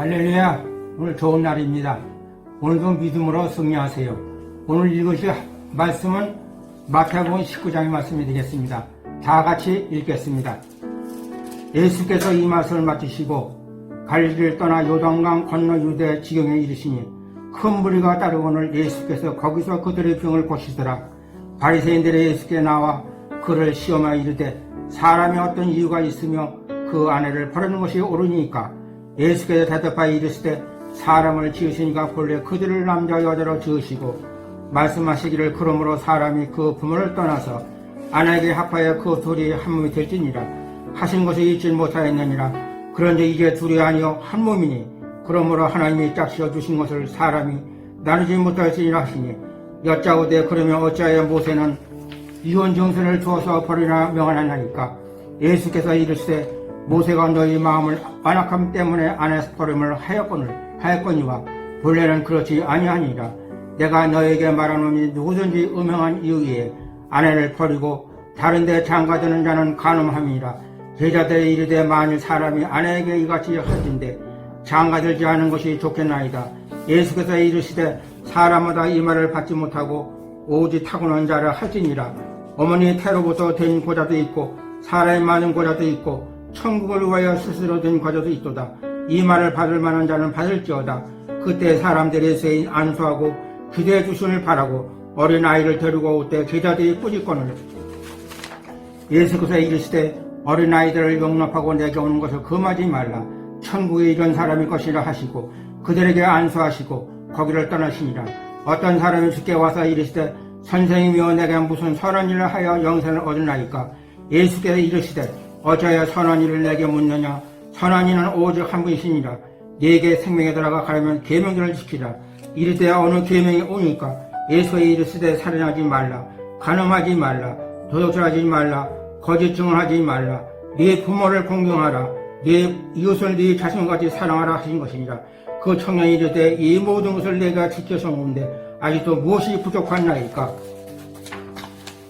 할렐루야. 오늘 좋은 날입니다. 오늘도 믿음으로 승리하세요. 오늘 읽으실 말씀은 마태복음 19장의 말씀이 되겠습니다. 다 같이 읽겠습니다. 예수께서 이 말씀을 맡으시고 갈리를 떠나 요단강 건너 유대 지경에 이르시니 큰 무리가 따르고는 예수께서 거기서 그들의 병을 고시더라. 바리새인들의 예수께 나와 그를 시험하여 이르되 사람이 어떤 이유가 있으며 그 아내를 버리는 것이 옳으니까 예수께서 대답하여 이르시되 사람을 지으시니까 본래 그들을 남자 여자로 지으시고 말씀하시기를 그러므로 사람이 그 부모를 떠나서 아내에게 합하여 그 둘이 한 몸이 될지니라. 하신 것이 잊지 못하였느니라. 그런데 이제 둘이 아니요 한 몸이니 그러므로 하나님이 짝지어 주신 것을 사람이 나누지 못할지니라 하시니 여짜오되 그러면 어찌하여 모세는 이혼 정선을 주어서 버리라 명하나니까. 예수께서 이르시되 모세가 너희 마음을 완악함 때문에 안에서 버림을 하였거늘 하였거니와 본래는 그렇지 아니하니라. 내가 너에게 말하노니 누구든지 음행한 이유에 아내를 버리고 다른 데 장가드는 자는 간음함이라. 제자들의 이르되 만일 사람이 아내에게 이같이 할진데 장가들지 않은 것이 좋겠나이다. 예수께서 이르시되 사람마다 이 말을 받지 못하고 오직 타고난 자를 할지니라. 어머니 태로부터 된 고자도 있고 사람이 많은 고자도 있고 천국을 위하여 스스로 된 과자도 있도다. 이 말을 받을 만한 자는 받을지어다. 그때 사람들의 세인 안수하고 기대해 주심을 바라고 어린 아이를 데리고 올 때 제자들이 꾸짖거늘 예수께서 이르시되 어린 아이들을 용납하고 내게 오는 것을 금하지 말라. 천국에 이런 사람이 것이라 하시고 그들에게 안수하시고 거기를 떠나시니라. 어떤 사람이 주께 와서 이르시되 선생님이여 내게 무슨 선한 일을 하여 영생을 얻으나이까 예수께서 이르시되 어찌하여 선한 일을 내게 묻느냐? 선한 이는 오직 한 분이시니라. 네게 생명에 들어가 가려면 계명들을 지키라. 이르되 어느 계명이 오니까 예수의 이르시되 살인하지 말라. 간음하지 말라. 도둑질하지 말라. 거짓 증언하지 말라. 네 부모를 공경하라. 네 이웃을 네 자신같이 사랑하라 하신 것이니라. 그 청년이 이르되 이 모든 것을 내가 지켜서 오는데 아직도 무엇이 부족하나이까?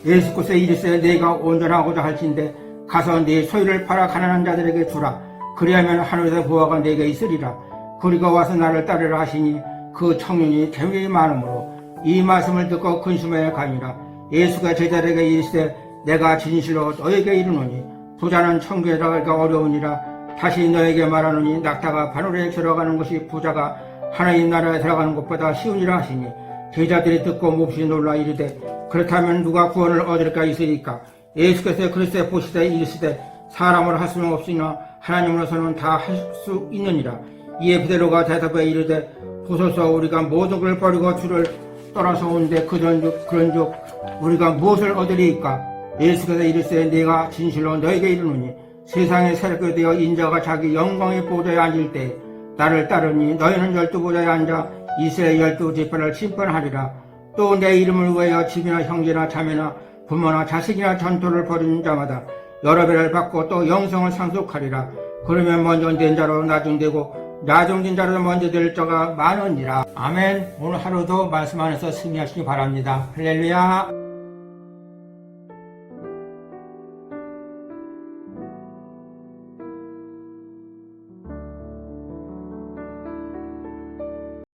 예수께서 이르시되 내가 온전하고자 할진데 가서 네 소유를 팔아 가난한 자들에게 주라. 그리하면 하늘에서 부하가 내게 있으리라. 그리고 와서 나를 따르라 하시니 그 청년이 재물이 많으므로 이 말씀을 듣고 근심하여 가니라. 예수가 제자들에게 이르시되 내가 진실로 너에게 이르노니 부자는 천국에 들어가기가 어려우니라. 다시 너에게 말하노니 낙타가 바늘에 들어가는 것이 부자가 하나님 나라에 들어가는 것보다 쉬우니라 하시니 제자들이 듣고 몹시 놀라 이르되 그렇다면 누가 구원을 얻을까 있으리까 예수께서 그리스도에 보시되 이르시되 사람으로 할 수는 없으나 하나님으로서는 다 할 수 있느니라. 이에 베드로가 대답해 이르되 보소서 우리가 모든 걸 버리고 주를 떠나서 온데 그런즉 그런즉 우리가 무엇을 얻으리이까? 예수께서 이르시되 내가 진실로 너에게 이르노니 세상에 새롭게 되어 인자가 자기 영광의 보좌에 앉을 때 나를 따르니 너희는 열두 보좌에 앉아 이스라엘 열두 지파를 심판하리라. 또 내 이름을 위하여 집이나 형제나 자매나 부모나 자식이나 전토를 벌이는 자마다 여러 배를 받고 또 영성을 상속하리라. 그러면 먼저 된 자로 나중되고 나중된 자로 먼저 될 자가 많으니라. 아멘. 오늘 하루도 말씀 안에서 승리하시기 바랍니다. 할렐루야.